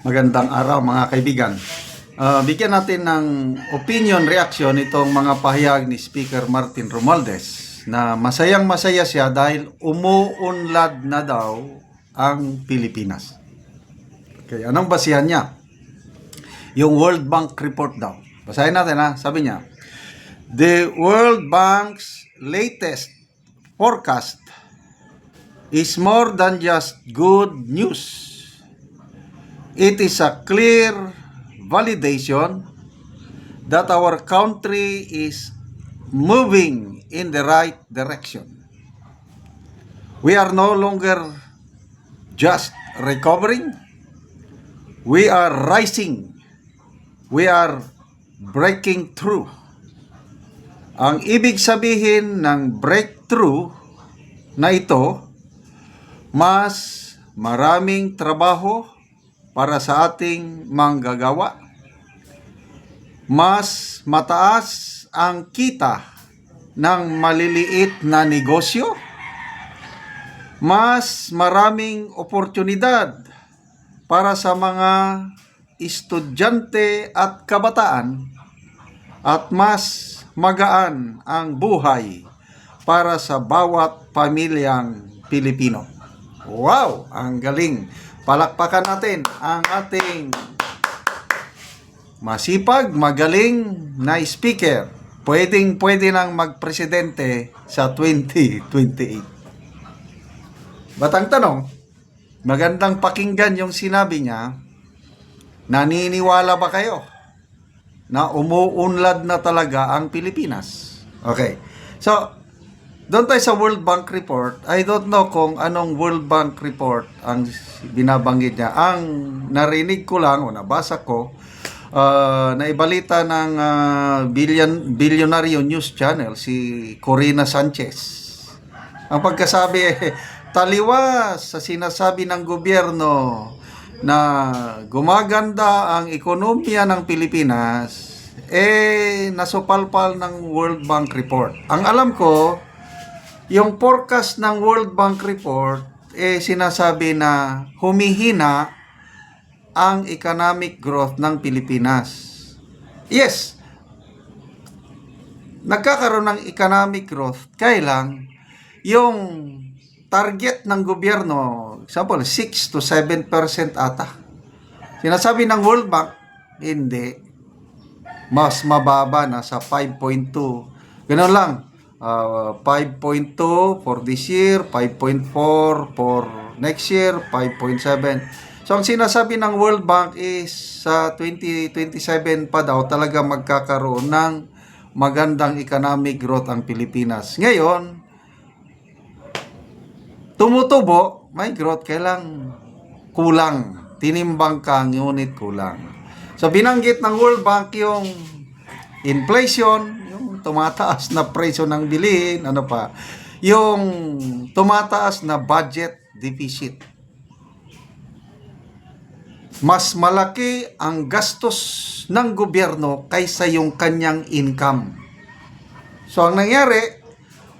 Magandang araw mga kaibigan. Ah, bigyan natin ng opinion reaction itong mga pahayag ni Speaker Martin Romualdez na masayang masaya siya dahil umuunlad na daw ang Pilipinas. Okay, anong basihan niya? Yung World Bank report daw. Basahin natin ha. Sabi niya, The World Bank's latest forecast is more than just good news. It is a clear validation that our country is moving in the right direction. We are no longer just recovering, we are rising, we are breaking through. Ang ibig sabihin ng breakthrough na ito, mas maraming trabaho para sa ating manggagawa. Mas mataas ang kita ng maliliit na negosyo. Mas maraming oportunidad para sa mga estudyante at kabataan at mas magaan ang buhay para sa bawat pamilyang Pilipino. Wow! Ang galing! Palakpakan natin ang ating masipag, magaling na speaker. Pwedeng pwede nang magpresidente sa 2028. Batang tanong, magandang pakinggan yung sinabi niya, naniniwala ba kayo na umuunlad na talaga ang Pilipinas? Okay. So, doon tayo sa World Bank report. I don't know kung anong World Bank report ang binabanggit niya. Ang narinig ko lang o nabasa ko, uh, naibalita ng uh, billion, Billionaire News Channel, si Corina Sanchez. Ang pagkasabi, taliwas sa sinasabi ng gobyerno na gumaganda ang ekonomiya ng Pilipinas, eh, nasupalpal ng World Bank report. Ang alam ko, yung forecast ng World Bank report, eh, sinasabi na humihina ang economic growth ng Pilipinas. Yes, nagkakaroon ng economic growth, kailang yung target ng gobyerno, example, 6 to 7% ata. Sinasabi ng World Bank, hindi. Mas mababa na sa 5.2. Ganun lang. Uh, 5.2 for this year, 5.4 for next year, 5.7. So ang sinasabi ng World Bank is sa 2027 pa daw talaga magkakaroon ng magandang economic growth ang Pilipinas. Ngayon, tumutubo, may growth, kailang kulang. Tinimbang ka, ngunit kulang. So binanggit ng World Bank yung inflation, tumataas na presyo ng bilihin, ano pa, yung tumataas na budget deficit. Mas malaki ang gastos ng gobyerno kaysa yung kanyang income. So ang nangyari,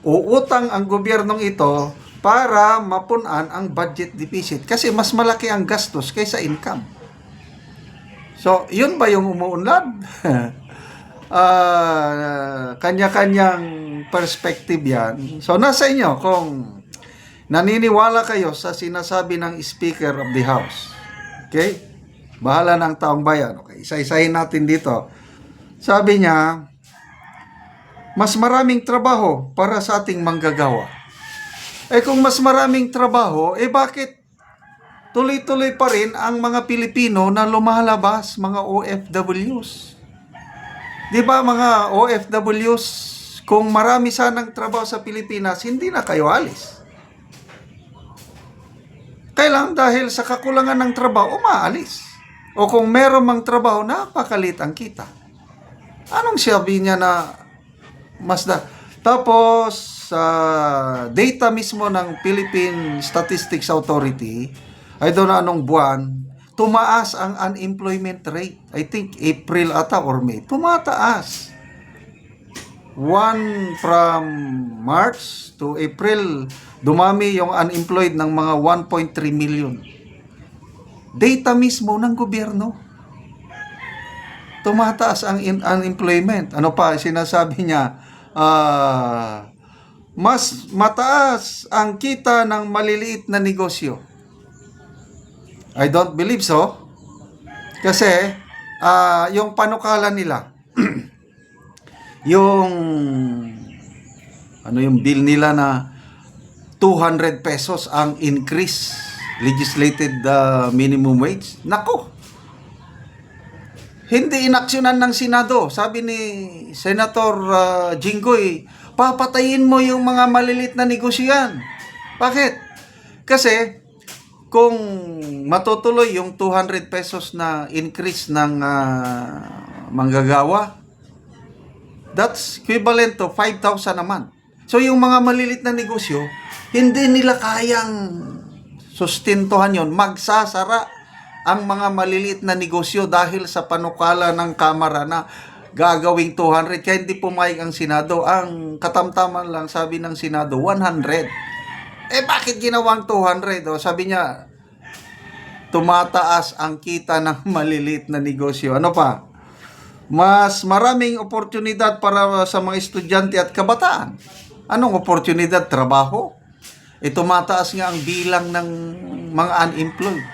uutang ang gobyernong ito para mapunan ang budget deficit kasi mas malaki ang gastos kaysa income. So, yun ba yung umuunlad? uh, kanya-kanyang perspective yan. So, nasa inyo kung naniniwala kayo sa sinasabi ng Speaker of the House. Okay? Bahala ng taong bayan. Okay, isa-isahin natin dito. Sabi niya, mas maraming trabaho para sa ating manggagawa. Eh kung mas maraming trabaho, eh bakit tuloy-tuloy pa rin ang mga Pilipino na lumalabas, mga OFWs? Di ba mga OFWs, kung marami sanang trabaho sa Pilipinas, hindi na kayo alis. Kailang dahil sa kakulangan ng trabaho, umaalis. O kung meron mang trabaho, napakalit ang kita. Anong sabi niya na mas da... Tapos, sa data mismo ng Philippine Statistics Authority, I don't know anong buwan, tumaas ang unemployment rate. I think April ata or May. Tumataas. One from March to April, dumami yung unemployed ng mga 1.3 million. data mismo ng gobyerno. Tumataas ang in- unemployment. Ano pa, sinasabi niya, ah, mas mataas ang kita ng maliliit na negosyo. I don't believe so. Kasi, ah, yung panukala nila, yung, ano yung bill nila na 200 pesos ang increase legislated uh, minimum wage. Nako. Hindi inaksyonan ng Senado. Sabi ni Senator uh, Jinggoy, papatayin mo yung mga malilit na negosyo yan. Bakit? Kasi kung matutuloy yung 200 pesos na increase ng ah, manggagawa, that's equivalent to 5,000 a month. So yung mga malilit na negosyo, hindi nila kayang sustintuhan yon magsasara ang mga maliliit na negosyo dahil sa panukala ng Kamara na gagawing 200 kaya hindi pumayag ang Senado. Ang katamtaman lang sabi ng Senado 100 eh bakit ginawang 200 o sabi niya tumataas ang kita ng maliliit na negosyo ano pa mas maraming oportunidad para sa mga estudyante at kabataan anong oportunidad trabaho eh tumataas nga ang bilang ng mga unemployed.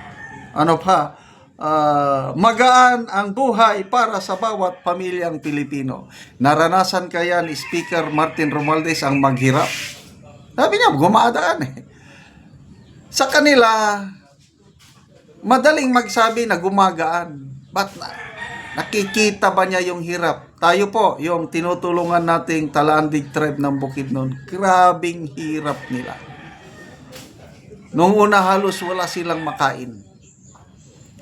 Ano pa? Ah, magaan ang buhay para sa bawat pamilyang Pilipino. Naranasan kaya ni Speaker Martin Romualdez ang maghirap? Sabi niya, gumadaan eh. Sa kanila, madaling magsabi na gumagaan. Na, nakikita ba niya yung hirap? Tayo po, yung tinutulungan nating Talandig Tribe ng Bukidnon, grabing hirap nila. Noong una halos wala silang makain.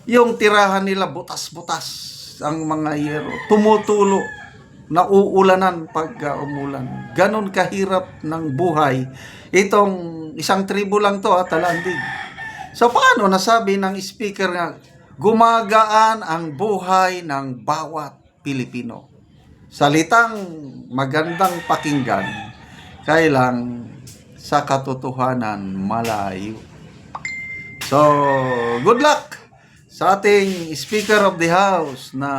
Yung tirahan nila butas-butas ang mga yero. Tumutulo. Nauulanan pag uh, umulan. Ganon kahirap ng buhay. Itong isang tribo lang to, at talandig. So paano nasabi ng speaker nga, gumagaan ang buhay ng bawat Pilipino. Salitang magandang pakinggan, kailang sa katotohanan malayo. So, good luck sa ating Speaker of the House na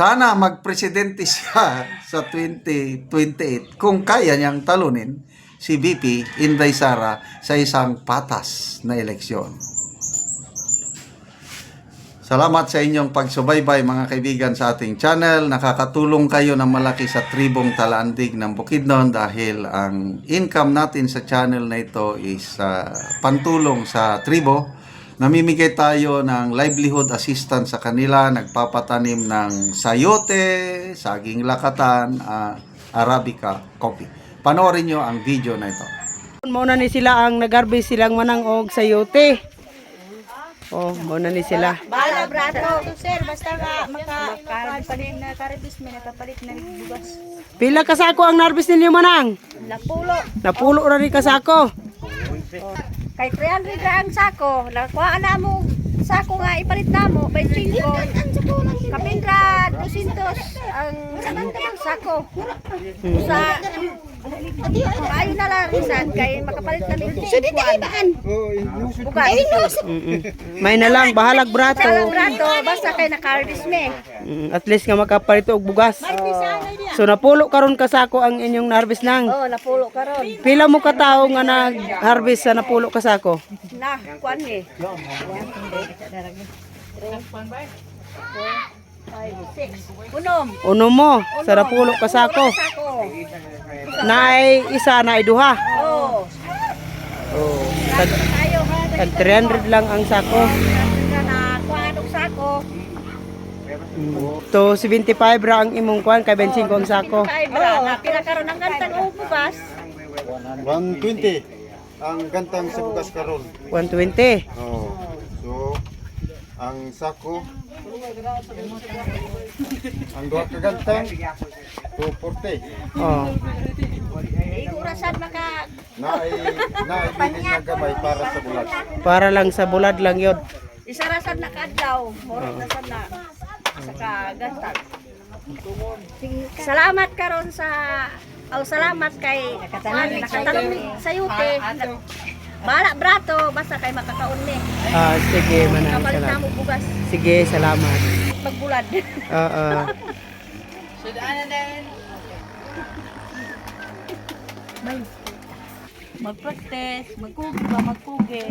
sana magpresidente siya sa 2028 kung kaya niyang talunin si VP Inday Sara sa isang patas na eleksyon. Salamat sa inyong pagsubaybay mga kaibigan sa ating channel. Nakakatulong kayo ng malaki sa tribong Talandig ng Bukidnon dahil ang income natin sa channel na ito is ah, pantulong sa tribo. Namimigay tayo ng livelihood assistance sa kanila, nagpapatanim ng sayote, saging lakatan, ah, arabica coffee. Panoorin nyo ang video na ito. Muna ni sila ang nagarbis silang manang og sayote. Oh, muna ni sila. Bala, brato. sir, basta ka maka makapalit na karibis may nakapalit na bugas. Pila ka sako ang narbis ninyo manang? Napulo ra ni ka sako. Kay 300 ra ang sako. Nakuha na mo sako nga ipalit na mo. By 5. Kapindra 200 ang sako. Sa Ayun na lang isan kay makapalit na nito. Sa Bukas. Mm-mm. May na lang bahalag brato. Sa brato basta kay naka-harvest me. At least nga makaparito og bugas. So napulo karon ka sako ang inyong na-harvest nang. Oh, napulo karon. Pila mo ka tawo nga nag-harvest sa napulo ka sako? Na, kuan ni. Unom. Uno mo sa napulo ka sako. Naay isa naay duha. Oh. Oh, Tag tag 300 lang ang sako. Na kuan og sako. To 75 ra ang imong kuan kay 25 ang sako. Kay bra na pila karon ang gantang bugas. 120 ang gantang sa bugas karon. 120. Oh. So ang sako ang duha ka gantang 240. Oh. Igurasan maka Naay naay bilis nga gamay para sa bulat. Para lang sa bulad lang yun. isarasan na kadlaw. Murag na sad na saka gantang. Sige, Salamat karon sa aw salamat kay nakatanong sa yute. Bala brato, basta kay makakaon ni. Ah, sige, manang na salamat. mo bugas. Sige, salamat. Magbulad. Oo. Mag-practice, magkugi ba, magkugi.